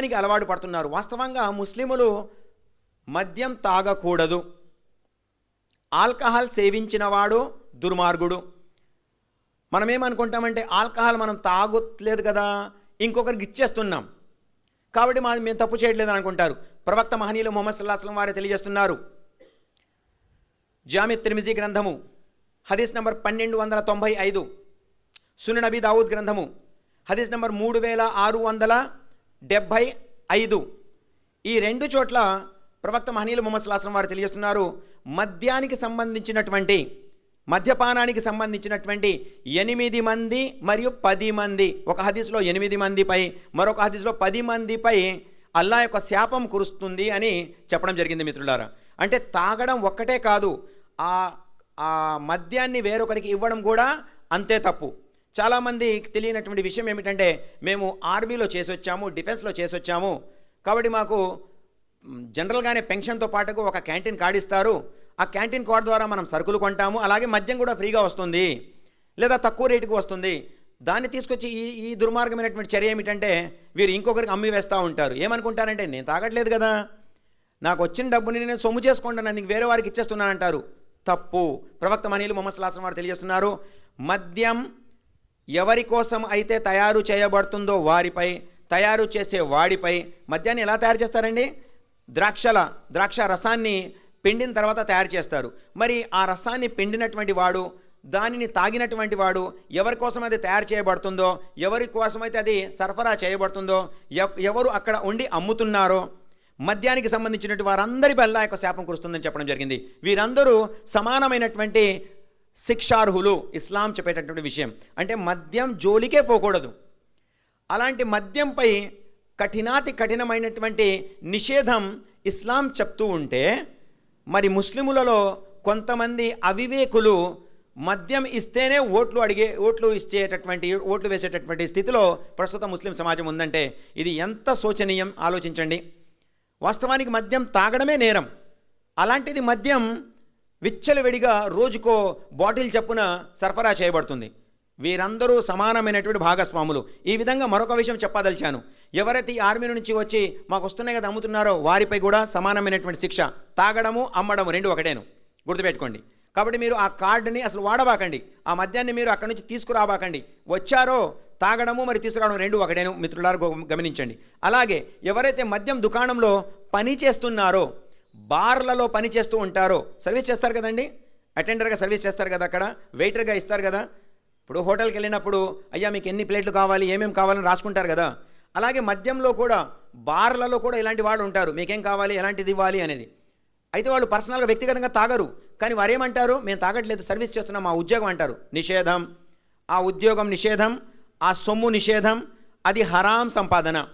దానికి అలవాటు పడుతున్నారు. వాస్తవంగా ముస్లిములు మద్యం తాగకూడదు. ఆల్కహాల్ సేవించినవాడు దుర్మార్గుడు. మనం ఏమనుకుంటామంటే ఆల్కహాల్ మనం తాగట్లేదు కదా ఇంకొకరికి ఇచ్చేస్తున్నాం. కాబట్టి మా మేము తప్పు చేయట్లేదు అనుకుంటారు. ప్రవక్త మహనీయులు మొహమ్మద్ సల్లాహం వారే తెలియజేస్తున్నారు. జామి త్రిమిజీ గ్రంథము హదీస్ నంబర్ పన్నెండు వందల తొంభై ఐదు. సునబీ నబీ దావూద్ గ్రంథము హదీస్ నంబర్ మూడు వేల ఆరు వందల డెబ్భై ఐదు. ఈ రెండు చోట్ల ప్రవక్త మహనీయులు మొహమ్మద్ సల్లాహం వారు తెలియజేస్తున్నారు మద్యానికి సంబంధించినటువంటి మద్యపానానికి సంబంధించినటువంటి ఎనిమిది మంది మరియు పది మంది ఒక హదీస్లో ఎనిమిది మందిపై మరొక హదీస్లో పది మందిపై అల్లా యొక్క శాపం కురుస్తుంది అని చెప్పడం జరిగింది మిత్రులారా. అంటే తాగడం ఒక్కటే కాదు ఆ ఆ మద్యాన్ని వేరొకరికి ఇవ్వడం కూడా అంతే తప్పు. చాలామంది తెలియనటువంటి విషయం ఏమిటంటే మేము ఆర్మీలో చేసొచ్చాము డిఫెన్స్లో చేసొచ్చాము. కాబట్టి మాకు జనరల్గానే పెన్షన్తో పాటుకు ఒక క్యాంటీన్ కార్డు ఇస్తారు. ఆ క్యాంటీన్ కార్డ్ ద్వారా మనం సరుకులు కొంటాము. అలాగే మద్యం కూడా ఫ్రీగా వస్తుంది. లేదా తక్కువ రేటుకు వస్తుంది. దాన్ని తీసుకొచ్చి ఈ ఈ దుర్మార్గమైనటువంటి చర్య ఏమిటంటే వీరు ఇంకొకరికి అమ్మి వేస్తూ ఉంటారు. ఏమనుకుంటారంటే నేను తాగట్లేదు కదా. నాకు వచ్చిన డబ్బుని నేను సొమ్ము చేసుకుంటాను నీకు వేరే వారికి ఇచ్చేస్తున్నాను అంటారు తప్పు. ప్రవక్త మనీలు మొహమ్మద్ సలాసం వారు తెలియజేస్తున్నారు. మద్యం ఎవరి కోసం అయితే తయారు చేయబడుతుందో వారిపై తయారు చేసే వాడిపై మద్యాన్ని ఎలా తయారు చేస్తారండి? ద్రాక్షల ద్రాక్ష రసాన్ని పిండిన తర్వాత తయారు చేస్తారు. మరి ఆ రసాన్ని పిండినటువంటి వాడు దానిని తాగినటువంటి వాడు ఎవరి కోసం అది తయారు చేయబడుతుందో ఎవరి కోసమైతే అది సరఫరా చేయబడుతుందో ఎవరు అక్కడ ఉండి అమ్ముతున్నారో మద్యానికి సంబంధించినటువంటి వారందరి అల్లా యొక్క శాపం కురుస్తుందని చెప్పడం జరిగింది. వీరందరూ సమానమైనటువంటి శిక్షార్హులు ఇస్లాం చెప్పేటటువంటి విషయం. అంటే మద్యం జోలికే పోకూడదు. అలాంటి మద్యంపై కఠినాతి కఠినమైనటువంటి నిషేధం ఇస్లాం చెప్తూ ఉంటే మరి ముస్లిములలో కొంతమంది అవివేకులు మద్యం ఇస్తేనే ఓట్లు అడిగే ఓట్లు ఇచ్చేటటువంటి ఓట్లు వేసేటటువంటి స్థితిలో ప్రస్తుత ముస్లిం సమాజం ఉందంటే ఇది ఎంత శోచనీయం? ఆలోచించండి. వాస్తవానికి మద్యం తాగడమే నేరం. అలాంటిది మద్యం విచ్చలవిడిగా రోజుకో బాటిల్ చప్పున సరఫరా చేయబడుతుంది. వీరందరూ సమానమైనటువంటి భాగస్వాములు. ఈ విధంగా మరొక విషయం చెప్పదలిచాను. ఎవరైతే ఈ ఆర్మీ నుంచి వచ్చి మాకు వస్తున్నాయి కదా అమ్ముతున్నారో వారిపై కూడా సమానమైనటువంటి శిక్ష. తాగడము అమ్మడము రెండు ఒకటేను. గుర్తుపెట్టుకోండి. కాబట్టి మీరు ఆ కార్డుని అసలు వాడబాకండి. ఆ మద్యాన్ని మీరు అక్కడి నుంచి తీసుకురాబాకండి. వచ్చారో తాగడము మరి తీసుకురావడం రెండు ఒకటేను. మిత్రులారు గమనించండి. అలాగే ఎవరైతే మద్యం దుకాణంలో పని చేస్తున్నారో బార్లలో పని చేస్తూ ఉంటారో. సర్వీస్ చేస్తారు కదండి? అటెండర్గా సర్వీస్ చేస్తారు కదా అక్కడ? వెయిటర్గా ఇస్తారు కదా? ఇప్పుడు హోటల్కి వెళ్ళినప్పుడు అయ్యా మీకు ఎన్ని ప్లేట్లు కావాలి? ఏమేమి కావాలని రాసుకుంటారు కదా? అలాగే మద్యంలో కూడా బార్లలో కూడా ఇలాంటి వాళ్ళు ఉంటారు. మీకేం కావాలి? ఎలాంటిది ఇవ్వాలి? అనేది. అయితే వాళ్ళు పర్సనల్గా వ్యక్తిగతంగా తాగరు. కానీ వారు ఏమంటారు మేము తాగట్లేదు సర్వీస్ చేస్తున్నాం మా ఉద్యోగం అంటారు. నిషేధం. ఆ ఉద్యోగం నిషేధం ఆ సొమ్ము నిషేధం అది హరాం సంపాదన.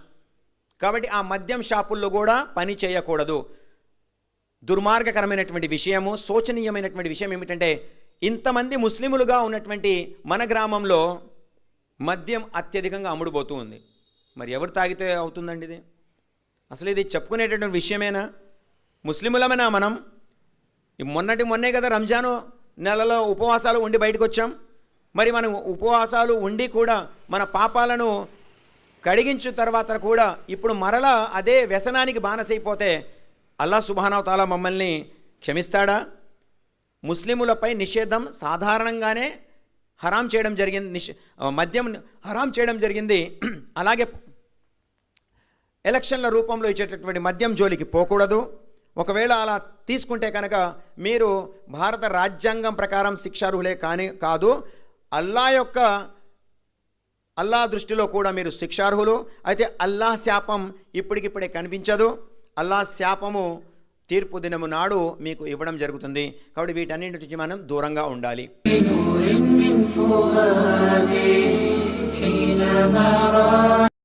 కాబట్టి ఆ మద్యం షాపుల్లో కూడా పని చేయకూడదు. దుర్మార్గకరమైనటువంటి విషయము శోచనీయమైనటువంటి విషయం ఏమిటంటే ఇంతమంది ముస్లిములుగా ఉన్నటువంటి మన గ్రామంలో మద్యం అత్యధికంగా అమ్ముడుపోతూ ఉంది. మరి ఎవరు తాగితే అవుతుందండి ఇది? అసలు ఇది చెప్పుకునేటటువంటి విషయమేనా? ముస్లిములమేనా మనం? మొన్నటి మొన్నే కదా రంజాను నెలలో ఉపవాసాలు ఉండి బయటకు వచ్చాం మరి మనం ఉపవాసాలు ఉండి కూడా మన పాపాలను కడిగించు తర్వాత కూడా ఇప్పుడు మరలా అదే వ్యసనానికి బానసైపోతే అల్లా సుబానవతాల మమ్మల్ని క్షమిస్తాడా? ముస్లిములపై నిషేధం సాధారణంగానే హరాం చేయడం జరిగింది నిష్ మద్యం హరాం చేయడం జరిగింది. అలాగే ఎలక్షన్ల రూపంలో ఇచ్చేటటువంటి మద్యం జోలికి పోకూడదు. ఒకవేళ అలా తీసుకుంటే కనుక మీరు భారత రాజ్యాంగం ప్రకారం శిక్షార్హులే కానీ కాదు. అల్లా యొక్క అల్లా దృష్టిలో కూడా మీరు శిక్షార్హులు. అయితే అల్లా శాపం ఇప్పటికిప్పుడే కనిపించదు. అల్లా శాపము తీర్పు దినము నాడు మీకు ఇవ్వడం జరుగుతుంది. కాబట్టి వీటన్నింటి నుంచి మనం దూరంగా ఉండాలి.